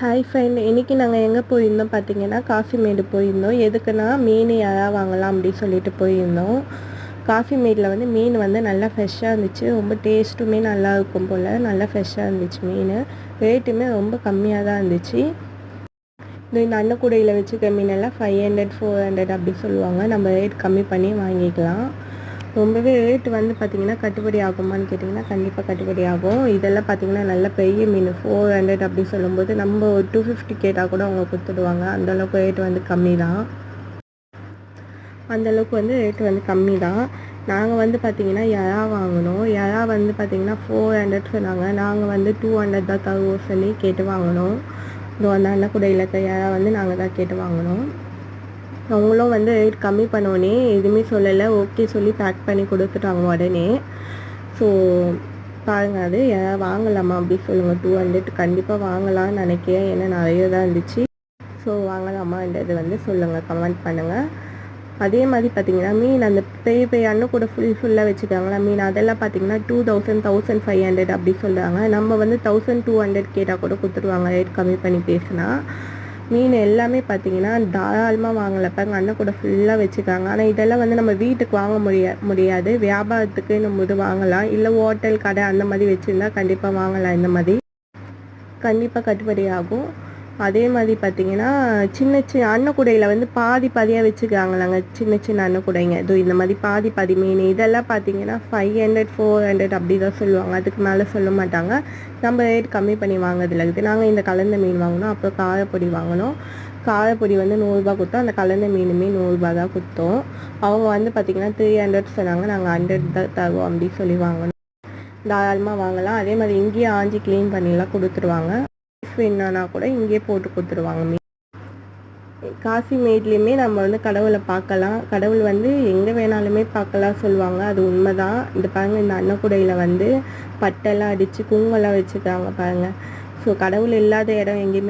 Hi friend இன்றைக்கி நாங்கள் எங்கே போயிருந்தோம் பார்த்தீங்கன்னா மேடு போயிருந்தோம். எதுக்குன்னா மீன் யாராவது வாங்கலாம் அப்படின்னு சொல்லிட்டு போயிருந்தோம். காசிமேடில் வந்து மீன் வந்து நல்லா ஃப்ரெஷ்ஷாக இருந்துச்சு. ரொம்ப டேஸ்ட்டுமே நல்லா இருக்கும் போல். நல்லா ஃப்ரெஷ்ஷாக இருந்துச்சு மீன். ரேட்டுமே ரொம்ப கம்மியாக தான் இருந்துச்சு. இந்த இந்த அன்னக்கூடையில் வச்சுக்க மீனெல்லாம் ஃபைவ் ஹண்ட்ரட் ஃபோர் ஹண்ட்ரட் அப்படி சொல்லுவாங்க. நம்ம ரேட் கம்மி பண்ணி வாங்கிக்கலாம். ரொம்பவே ரேட்டு வந்து பார்த்திங்கன்னா கட்டுப்படி ஆகுமான்னு கேட்டிங்கன்னா கண்டிப்பாக கட்டுப்படி ஆகும். இதெல்லாம் பார்த்திங்கன்னா நல்ல பெரிய மீன் ஃபோர் ஹண்ட்ரட் அப்படி சொல்லும்போது நம்ம ஒரு டூ ஃபிஃப்டி கேட்டால் கூட அவங்க கொடுத்துடுவாங்க. அந்தளவுக்கு ரேட் வந்து கம்மி தான் அந்தளவுக்கு வந்து ரேட் வந்து கம்மி தான் நாங்கள் வந்து பார்த்திங்கன்னா எறா வாங்கினோம் எறா வந்து பார்த்திங்கன்னா ஃபோர் ஹண்ட்ரட் சொன்னாங்க. நாங்கள் வந்து டூ ஹண்ட்ரட் தான் தருவோம் சொல்லி கேட்டு வாங்கினோம் இதோ அந்த கூட இருக்க எறா வந்து நாங்கள் தான் கேட்டு வாங்கினோம் அவங்களும் வந்து ரேட் கம்மி பண்ணோடனே எதுவுமே சொல்லலை. ஓகே சொல்லி பேக் பண்ணி கொடுத்துட்டாங்க உடனே. ஸோ பாருங்கள் அது யாராவது வாங்கலாமா அப்படி சொல்லுங்கள் டூ ஹண்ட்ரட் கண்டிப்பாக வாங்கலாம்னு நினைக்கிறேன். ஏன்னா நிறைய தான் இருந்துச்சு. ஸோ வாங்கலாமான்றது வந்து சொல்லுங்கள் கமெண்ட் பண்ணுங்கள் அதே மாதிரி பார்த்தீங்கன்னா மீன் அந்த பெரிய பெரிய அண்ணன் கூட ஃபுல் ஃபுல்லாக வச்சுருக்காங்களா மீன் அதெல்லாம் பார்த்தீங்கன்னா two thousand thousand five hundred அப்படி சொல்கிறாங்க நம்ம வந்து தௌசண்ட் டூ ஹண்ட்ரட் கேட்டால் கூட கொடுத்துருவாங்க ரேட் கம்மி பண்ணி பேசினா. மீன் எல்லாமே பார்த்தீங்கன்னா தாராளமாக வாங்கலப்ப எங்கள் அண்ணன் கூட ஃபுல்லாக வச்சுக்காங்க ஆனால் இதெல்லாம் வந்து நம்ம வீட்டுக்கு வாங்க முடியா முடியாது. வியாபாரத்துக்கு நம்ம இது வாங்கலாம். இல்லை ஹோட்டல் கடை அந்த மாதிரி வச்சுருந்தா கண்டிப்பாக வாங்கலாம் இந்த மாதிரி. கண்டிப்பாக கட்டுப்படி ஆகும். அதே மாதிரி பார்த்தீங்கன்னா சின்ன சின்ன அன்னக்குடையில் வந்து பாதி பாதியாக வச்சுக்கிறாங்களாங்க. சின்ன சின்ன அன்னக்குடைங்க. இதோ இந்த மாதிரி பாதி பாதி மீன் இதெல்லாம் பார்த்தீங்கன்னா ஃபைவ் ஹண்ட்ரட் ஃபோர் ஹண்ட்ரட் அப்படி தான் சொல்லுவாங்க. அதுக்கு மேலே சொல்ல மாட்டாங்க. நம்ம ரேட் கம்மி பண்ணி வாங்குறதுல இருக்குது நாங்கள் இந்த கலந்த மீன் வாங்கினோம். அப்புறம் காரப்பொடி வாங்கினோம். காரப்பொடி வந்து நூறுரூபா கொடுத்தோம். அந்த கலந்த மீனுமே நூறுரூபா தான் கொடுத்தோம். அவங்க வந்து பார்த்திங்கன்னா த்ரீ ஹண்ட்ரட் சொன்னாங்க. நாங்கள் ஹண்ட்ரட் தான் தருவோம் அப்படின்னு சொல்லி வாங்கினோம். தாராளமாக வாங்கலாம். அதே மாதிரி இங்கேயே ஆஞ்சி க்ளீன் பண்ணிலாம் கொடுத்துருவாங்க. வேணும்னா கூட இங்கேயே போட்டு கொடுத்துருவாங்க. காசி மேட்லேயுமே நம்ம வந்து கடவுளை பார்க்கலாம். கடவுள் வந்து எங்கே வேணாலுமே பார்க்கலாம் சொல்லுவாங்க. அது உண்மைதான். இந்த பாருங்க இந்த அன்னக்குடையில் வந்து பட்டெல்லாம் அடித்து குங்கெல்லாம் வச்சுருக்காங்க பாருங்கள் ஸோ கடவுள் இல்லாத இடம் எங்கேயுமே